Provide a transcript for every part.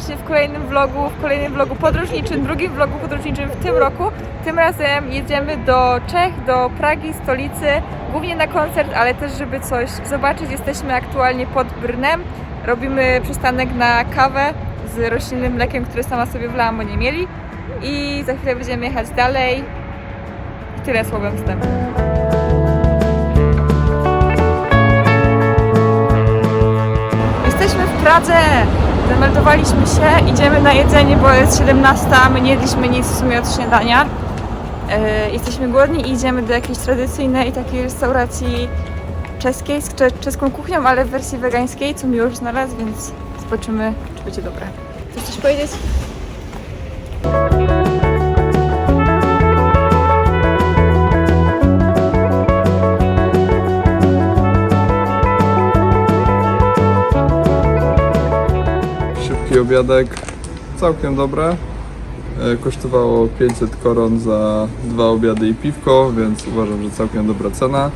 serdecznie w kolejnym vlogu, w kolejnym vlogu podróżniczym, drugim vlogu podróżniczym w tym roku. Tym razem jedziemy do Czech, do Pragi, stolicy, głównie na koncert, ale też żeby coś zobaczyć. Jesteśmy aktualnie pod Brnem. Robimy przystanek na kawę z roślinnym mlekiem, które sama sobie wlałam, bo nie mieli. I za chwilę będziemy jechać dalej. I tyle słowem wstępu. Jesteśmy w Pradze! Zameldowaliśmy się, idziemy na jedzenie, bo jest 17, a my nie jedliśmy nic w sumie od śniadania. E, jesteśmy głodni i idziemy do jakiejś tradycyjnej takiej restauracji czeskiej, z cze- czeską kuchnią, ale w wersji wegańskiej, co mi już znalazł, więc zobaczymy, czy będzie dobre. Chcesz coś powiedzieć? Obiadek, całkiem dobre. E, Kosztowało 500 koron za dwa obiady i piwko, więc uważam, że całkiem dobra cena.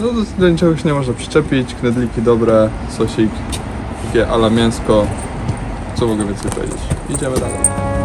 No do, niczego się nie można przyczepić, knedliki dobre, sosik, takie ala mięsko. Co mogę więcej powiedzieć? Idziemy dalej.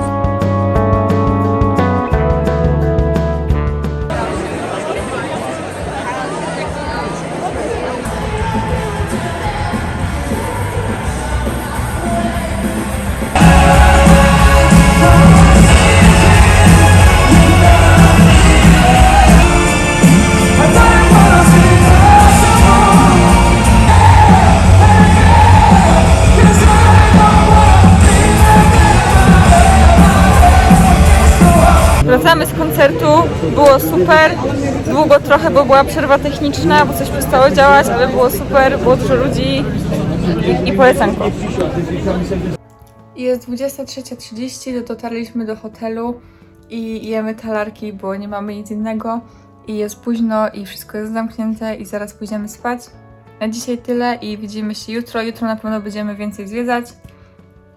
Trochę, bo była przerwa techniczna, bo coś przestało działać, ale było super, było dużo ludzi i, polecanko. Jest 23.30, to dotarliśmy do hotelu i jemy talarki, bo nie mamy nic innego. I jest późno i wszystko jest zamknięte i zaraz pójdziemy spać. Na dzisiaj tyle i widzimy się jutro. Jutro na pewno będziemy więcej zwiedzać.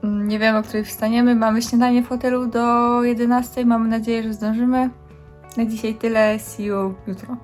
Mm, Nie wiem, o której wstaniemy. Mamy śniadanie w hotelu do 11. Mamy nadzieję, że zdążymy. Na dzisiaj tyle. See you jutro.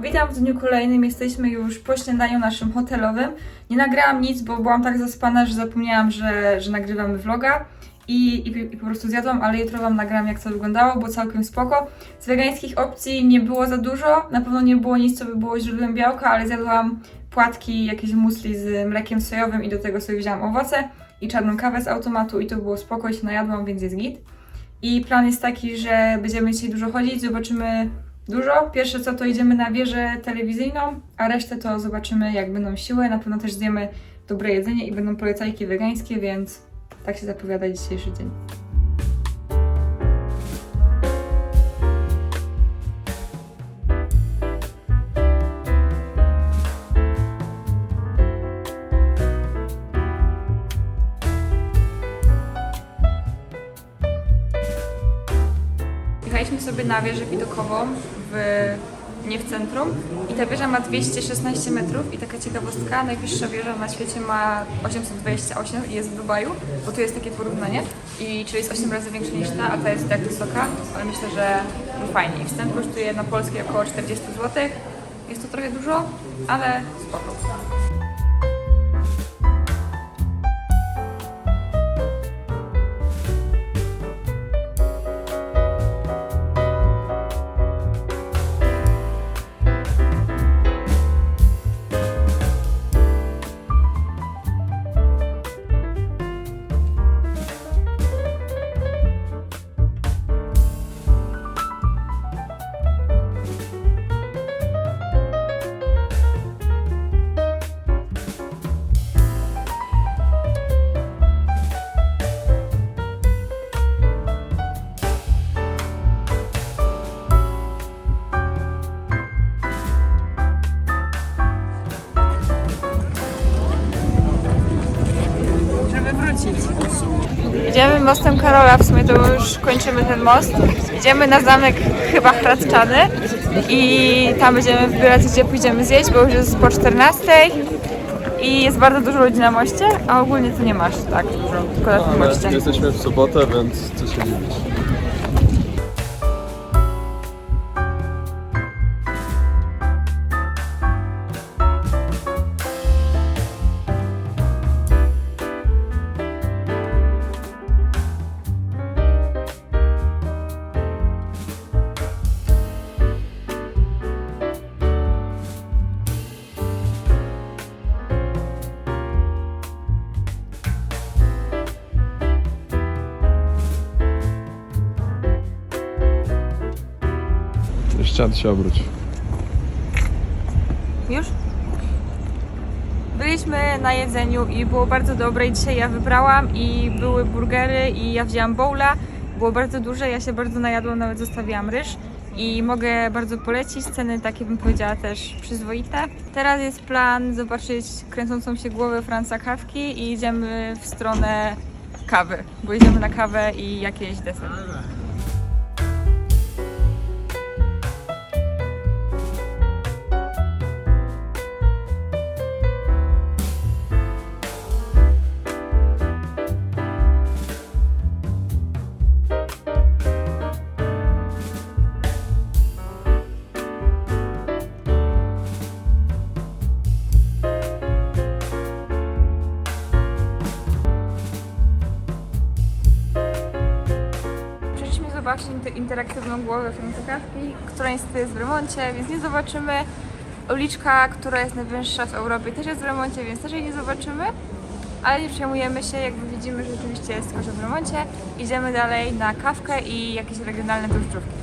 Witam w dniu kolejnym. Jesteśmy już po śniadaniu naszym hotelowym. Nie nagrałam nic, bo byłam tak zaspana, że zapomniałam, że, że nagrywamy vloga. I, i, I po prostu zjadłam, ale jutro Wam nagram, jak to wyglądało, było całkiem spoko. Z wegańskich opcji nie było za dużo. Na pewno nie było nic, co by było źródłem białka, ale zjadłam płatki, jakieś musli z mlekiem sojowym i do tego sobie wzięłam owoce i czarną kawę z automatu i to było spoko się najadłam, więc jest git. I plan jest taki, że będziemy dzisiaj dużo chodzić, zobaczymy dużo. Pierwsze co to idziemy na wieżę telewizyjną, a resztę to zobaczymy jak będą siły. Na pewno też zjemy dobre jedzenie i będą polecajki wegańskie, więc tak się zapowiada dzisiejszy dzień. Jechaliśmy sobie na wieżę widokową w, nie w centrum i ta wieża ma 216 metrów i taka ciekawostka, najwyższa wieża na świecie ma 828 i jest w Dubaju, bo tu jest takie porównanie i czyli jest 8 razy większa niż ta, a ta jest tak wysoka, ale myślę, że no fajnie. I wstęp kosztuje na polskie około 40 zł. Jest to trochę dużo, ale spoko. Mostem Karola, w sumie to już kończymy ten most. Idziemy na zamek chyba Hradczany i tam będziemy wybierać, gdzie pójdziemy zjeść, bo już jest po 14 i jest bardzo dużo ludzi na moście, a ogólnie to nie masz tak dużo, tylko na tym moście. Jesteśmy w sobotę, więc co się dziwić. Ty się obróć. Już? Byliśmy na jedzeniu i było bardzo dobre i dzisiaj ja wybrałam i były burgery i ja wzięłam bowla. Było bardzo duże, ja się bardzo najadłam, nawet zostawiłam ryż i mogę bardzo polecić. Ceny takie bym powiedziała też przyzwoite. Teraz jest plan zobaczyć kręcącą się głowę Franca Kawki i idziemy w stronę kawy, bo idziemy na kawę i jakieś deser. Interaktywną głowę Kawki, która niestety jest w remoncie, więc nie zobaczymy. Uliczka, która jest najwyższa w Europie też jest w remoncie, więc też jej nie zobaczymy. Ale nie przejmujemy się, jakby widzimy, że rzeczywiście jest tylko w remoncie. Idziemy dalej na kawkę i jakieś regionalne drożdżówki.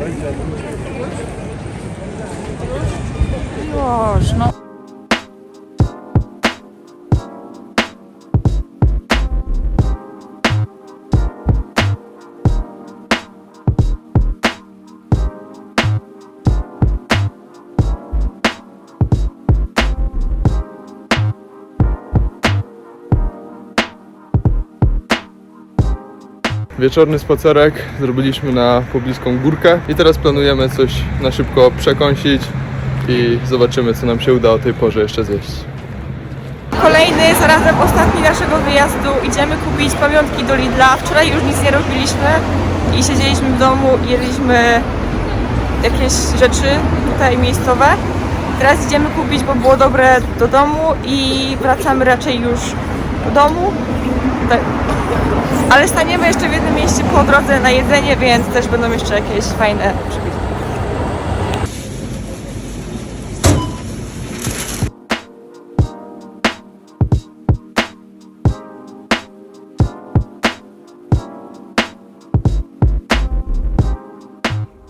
Już, Wieczorny spacerek zrobiliśmy na pobliską górkę i teraz planujemy coś na szybko przekąsić i zobaczymy co nam się uda o tej porze jeszcze zjeść. Kolejny, zarazem ostatni naszego wyjazdu. Idziemy kupić pamiątki do Lidla. Wczoraj już nic nie robiliśmy i siedzieliśmy w domu i jedliśmy jakieś rzeczy tutaj miejscowe. Teraz idziemy kupić, bo było dobre do domu i wracamy raczej już do domu. Tak. Ale staniemy jeszcze w jednym mieście po drodze na jedzenie, więc też będą jeszcze jakieś fajne przepisy.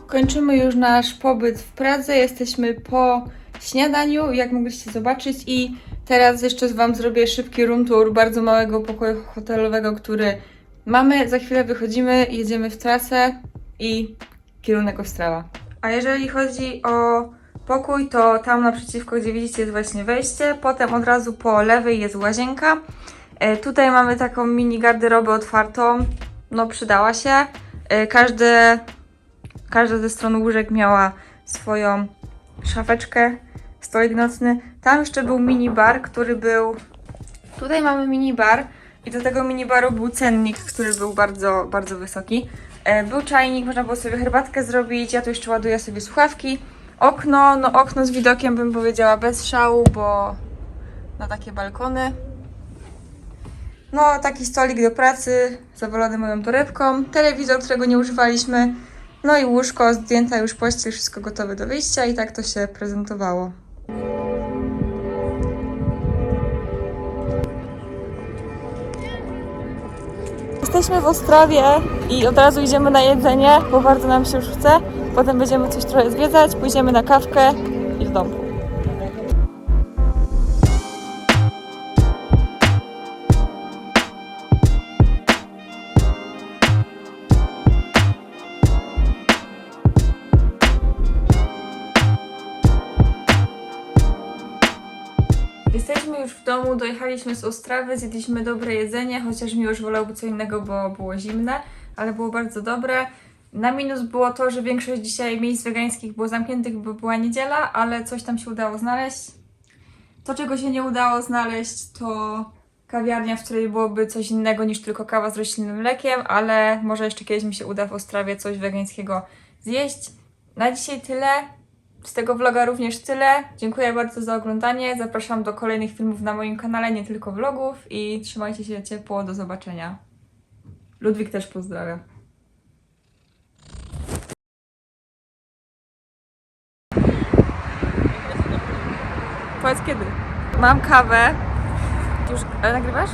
Kończymy już nasz pobyt w Pradze. Jesteśmy po śniadaniu, jak mogliście zobaczyć. I teraz jeszcze Wam zrobię szybki room tour bardzo małego pokoju hotelowego, który mamy. Za chwilę wychodzimy, jedziemy w trasę i kierunek Ostrawa. A jeżeli chodzi o pokój, to tam naprzeciwko, gdzie widzicie, jest właśnie wejście. Potem od razu po lewej jest łazienka. E, Tutaj mamy taką mini garderobę otwartą. No, przydała się. E, Każde Każda ze stron łóżek miała swoją szafeczkę, stolik nocny. Tam jeszcze był minibar, który był. Tutaj mamy minibar i do tego minibaru był cennik, który był bardzo, bardzo wysoki. E, Był czajnik, można było sobie herbatkę zrobić. Ja tu jeszcze ładuję sobie słuchawki. Okno, no okno z widokiem bym powiedziała bez szału, bo na takie balkony. No, taki stolik do pracy, zawalony moją torebką. Telewizor, którego nie używaliśmy. No i łóżko, zdjęta już pościel, wszystko gotowe do wyjścia i tak to się prezentowało. Jesteśmy w Ostrawie i od razu idziemy na jedzenie, bo bardzo nam się już chce. Potem będziemy coś trochę zwiedzać, pójdziemy na kawkę i do domu. Już w domu, dojechaliśmy z Ostrawy, zjedliśmy dobre jedzenie, chociaż Miłosz wolałby co innego, bo było zimne, ale było bardzo dobre. Na minus było to, że większość dzisiaj miejsc wegańskich było zamkniętych, bo była niedziela, ale coś tam się udało znaleźć. To, czego się nie udało znaleźć, to kawiarnia, w której byłoby coś innego niż tylko kawa z roślinnym mlekiem, ale może jeszcze kiedyś mi się uda w Ostrawie coś wegańskiego zjeść. Na dzisiaj tyle. Z tego vloga również tyle. Dziękuję bardzo za oglądanie. Zapraszam do kolejnych filmów na moim kanale, nie tylko vlogów i trzymajcie się ciepło. Do zobaczenia. Ludwik też pozdrawia. Powiedz kiedy. mam kawę. Już ale nagrywasz?